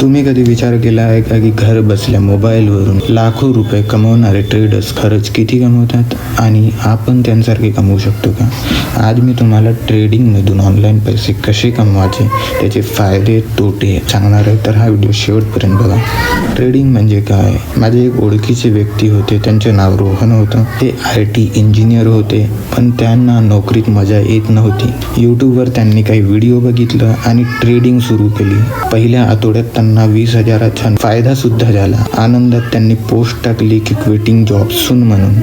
तुम्ही कधी विचार केला आहे का की घर बसल्या मोबाईलवरून लाखो रुपये कमवणारे ट्रेडर्स खरंच किती कमवतात? आणि आपण त्यांसारखे कमवू शकतो का? आज मी तुम्हाला ट्रेडिंगमधून ऑनलाईन पैसे कसे कमवायचे त्याचे फायदे तोटे सांगणार आहे. तर हा व्हिडिओ शेवटपर्यंत बघा. ट्रेडिंग म्हणजे काय? माझे एक ओळखीचे व्यक्ती होते त्यांचे नाव रोहन होतं. ते आय टी इंजिनियर होते पण त्यांना नोकरीत मजा येत नव्हती. यूट्यूबवर त्यांनी काही व्हिडिओ बघितलं आणि ट्रेडिंग सुरू केली. पहिल्या आठवड्यात त्यांना वीस हजाराचा फायदा सुद्धा झाला. आनंदात त्यांनी पोस्ट टाकली की क्विटिंग जॉब सून म्हणून.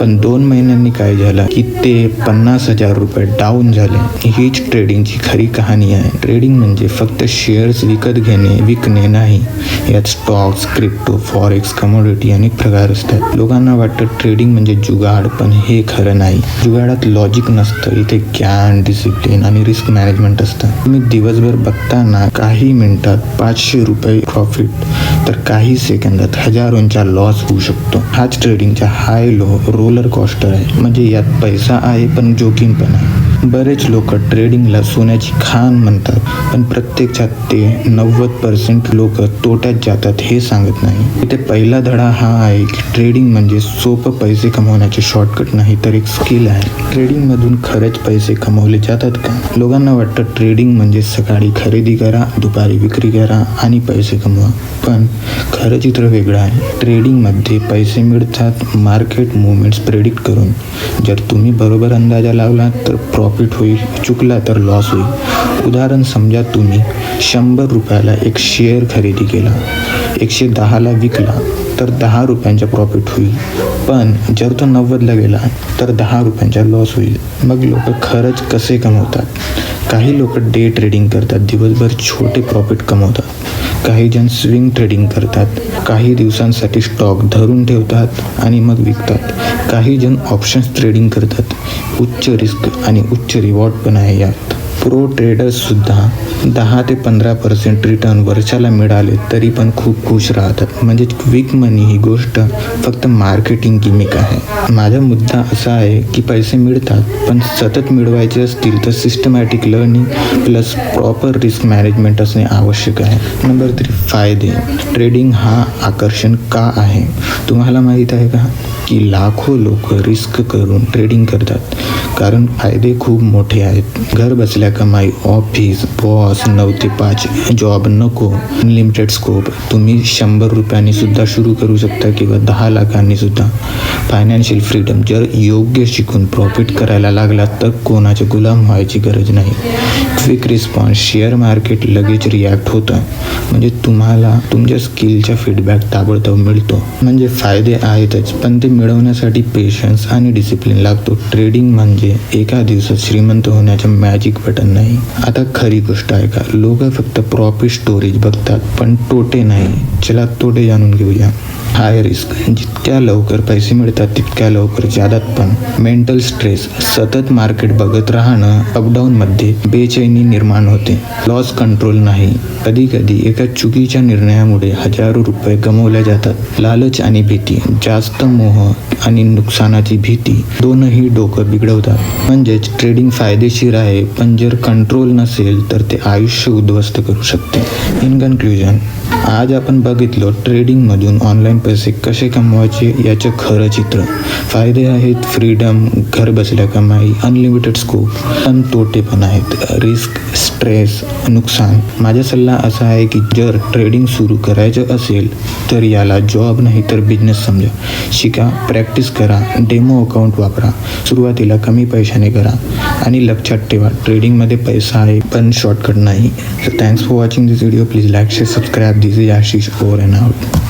पण दोन महिन्यांनी काय झालं? की ते पन्नास हजार रुपये डाऊन झाले. हीच ट्रेडिंगची खरी कहाणी आहे. ट्रेडिंग म्हणजे फक्त शेअर्स विकत घेणे विकणे नाही. यात stock stocks crypto forex commodity अनेक प्रकार असतात. लोकांना वाटतं ट्रेडिंग म्हणजे जुगाड पण हे खरं नाही. जुगाडात लॉजिक नसतं. इथे ज्ञान डिसिप्लिन आणि रिस्क मॅनेजमेंट असतं. तुम्ही दिवसभर बघताना काही मिनिटात पाचशे रुपये प्रॉफिट तर काही सेकंदात हजारोंचा लॉस होऊ शकतो. हाच ट्रेडिंगचा हाय लो रोलर कॉस्टर आहे. म्हणजे यात पैसा आहे पण जोखीम पण आहे. बरेच लोक ट्रेडिंगला सोन्याची खाण म्हणतात पण प्रत्यक्षात ते नव्वद पर्सेंट लोक तोट्यात जातात हे सांगत नाही. इथे पहिला धडा हा आहे की ट्रेडिंग म्हणजे सोपं पैसे कमवण्याचे शॉर्टकट नाही तर एक स्किल आहे. ट्रेडिंगमधून खरेच पैसे कमवले जातात का? लोकांना वाटतं ट्रेडिंग म्हणजे सकाळी खरेदी करा दुपारी विक्री करा आणि पैसे कमवा. पण खरं चित्र वेगळं आहे. ट्रेडिंगमध्ये पैसे मिळतात मार्केट मुवमेंट्स प्रेडिक्ट करून. जर तुम्ही बरोबर अंदाजा लावला तर प्रॉफिट होईल चुकला तर लॉस होईल. उदाहरण समजा तुम्ही शंभर रुपयाला एक शेअर खरेदी केला. एकशे दहाला विकला तर दहा रुपयांचा प्रॉफिट होईल. पण जर तो नव्वदला गेला तर दहा रुपयांचा लॉस होईल. मग लोक खरंच कसे कमवतात? काही लोक डे ट्रेडिंग करतात दिवसभर छोटे प्रॉफिट कमवतात. काही जण स्विंग ट्रेडिंग करतात काही दिवसांसाठी स्टॉक धरून ठेवतात आणि मग विकतात. काही जण ऑप्शन्स ट्रेडिंग करतात. उच्च रिस्क आणि उच्च रिवॉर्ड पण आहे यात. प्रो ट्रेडर्ससुद्धा दहा ते पंधरा पर्सेंट रिटर्न वर्षाला मिळाले तरी पण खूप खुश राहतात. म्हणजे क्विक मनी ही गोष्ट फक्त मार्केटिंग गिमिक आहे. माझा मुद्दा असा आहे की पैसे मिळतात पण सतत मिळवायचे असतील तर systematic learning plus proper risk management असणे आवश्यक आहे. नंबर थ्री फायदे. ट्रेडिंग हा आकर्षण का आहे? तुम्हाला माहीत आहे का? की लाखो लोक रिस्क करून ट्रेडिंग करतात. कारण फायदे खूप मोठे आहेत. घर बसल्या कमाई ऑफिस बॉस नऊ ते पाच जॉब नको अनलिमिटेड स्कोप तुम्ही शंभर रुपयांनी सुद्धा सुरू करू शकता किंवा दहा लाखांनी सुद्धा. फायनान्शियल फ्रीडम जर योग्य शिकून प्रॉफिट करायला लागला तर कोणाचे गुलाम व्हायची गरज नाही. क्विक रिस्पॉन्स शेअर मार्केट लगेच रिॲक्ट होतं. म्हणजे तुम्हाला तुमच्या स्किलचा फीडबॅक ताबडतोब मिळतो. म्हणजे फायदे आहेतच. पण ते मिळवण्यासाठी पेशन्स आणि डिसिप्लिन लागतो. ट्रेडिंग म्हणजे एका दिवसात श्रीमंत होण्याचं मॅजिक बटन नाही. आता खरी गोष्ट आहे का लोक फक्त प्रॉफिट स्टोरेज बघतात पण तोटे नाही. चला तोटे जाणून घेऊया. हाय रिस्क जितक्या लवकर पैसे मिळतात तितक्या लवकर जादात पण. मेंटल स्ट्रेस सतत मार्केट बघत राहणं अपडाऊनमध्ये बेचैनी निर्माण होते. लॉस कंट्रोल नाही. कधी कधी एका चुकीच्या निर्णयामुळे हजारो रुपये गमावल्या जातात. लालच आणि भीती. जास्त मोह आणि नुकसानाची भीती. दोनही डोकं बिघडवतात. म्हणजेच ट्रेडिंग फायदेशीर आहे पण जर कंट्रोल नसेल तर ते आयुष्य उद्ध्वस्त करू शकते. इन कन्क्ल्युजन आज आपण बघितलं ट्रेडिंगमधून ऑनलाईन पैसे कसे कमवायचे याचं खरं चित्र. फायदे आहेत फ्रीडम घर बसल्या कमाई अनलिमिटेड स्कोप पण तोटे पण आहेत. रिस्क स्ट्रेस नुकसान. माझा सल्ला असा आहे की जर ट्रेडिंग सुरू करायचं असेल तर याला जॉब नाही तर बिझनेस समजा. शिका प्रॅक्टिस करा डेमो अकाउंट वापरा. सुरुवातीला कमी पैशाने करा. आणि लक्षात ठेवा ट्रेडिंगमध्ये पैसा आहे पण शॉर्टकट नाही. Thanks for watching this video please like share subscribe this is actually 4 and out